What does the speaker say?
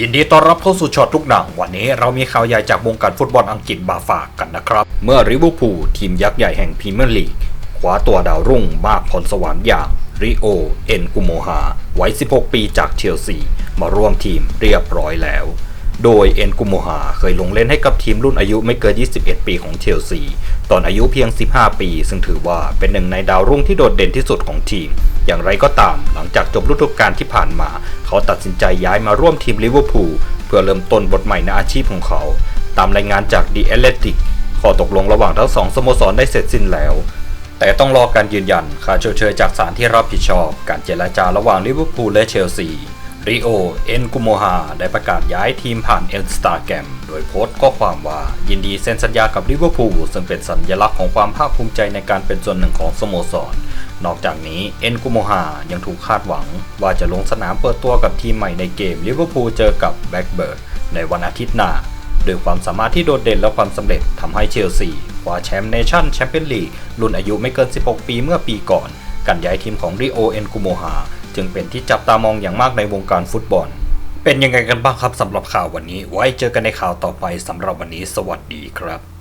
ยินดีต้อนรับเข้าสู่ช็อตทุกหนัง วันนี้เรามีข่าวใหญ่จากวงการฟุตบอลอังกฤษมาฝากกันนะครับ เมื่อริเวอร์พูลทีมยักษ์ใหญ่แห่งพรีเมียร์ลีกคว้าตัวดาวรุ่งมากพรสวรรค์อย่างริโอ เอ็นกุโมฮาวัย 16 ปีจากเชลซี มาร่วมทีมเรียบร้อยแล้ว โดยเอ็นกุโมฮาเคยลงเล่นให้กับทีมรุ่นอายุไม่เกิน 21 ปีของเชลซี ตอนอายุเพียง 15 ปี ซึ่งถือว่าเป็นหนึ่งในดาวรุ่งที่โดดเด่นที่สุดของทีม อย่างไรก็ตาม หลังจากจบฤดูกาลที่ผ่านมา เขาตัดสินใจย้ายมาร่วมทีมลิเวอร์พูลเพื่อเริ่มต้นบทใหม่ในอาชีพของเขา ตามรายงานจาก The Athletic ข้อตกลงระหว่างทั้งสองสโมสรได้เสร็จสิ้นแล้ว แต่ต้องรอการยืนยันค่าชดเชยจากศาลที่รับผิดชอบ การเจรจาระหว่างลิเวอร์พูลและเชลซี ริโอ เอ็นกุโมฮาได้ประกาศย้ายทีมผ่านเอินสตาแกรมโดยโพสต์ข้อความว่ายินดีเซ็นสัญญากับลิเวอร์พูลซึ่งเป็นสัญลักษณ์ของความภาคภูมิใจในการเป็นส่วนหนึ่งของสโมสร นอกจากนี้เอ็นกุโมฮายังถูกคาดหวัง ว่าจะลงสนามเปิดตัวกับทีมใหม่ในเกมลิเวอร์พูลเจอกับแบล็กเบิร์ดในวันอาทิตย์หน้าด้วยความสามารถที่โดดเด่นและความสำเร็จทำให้เชลซีคว้าแชมป์เนชั่นแชมเปี้ยนลีกรุ่นอายุไม่เกิน 16 ปีเมื่อปีก่อน การย้ายทีมของริโอเอ็นกุโมฮา จึงเป็นที่จับตามองอย่างมากในวงการฟุตบอล เป็นยังไงกันบ้างครับสำหรับข่าววันนี้ ไว้เจอกันในข่าวต่อไปสำหรับวันนี้ สวัสดีครับ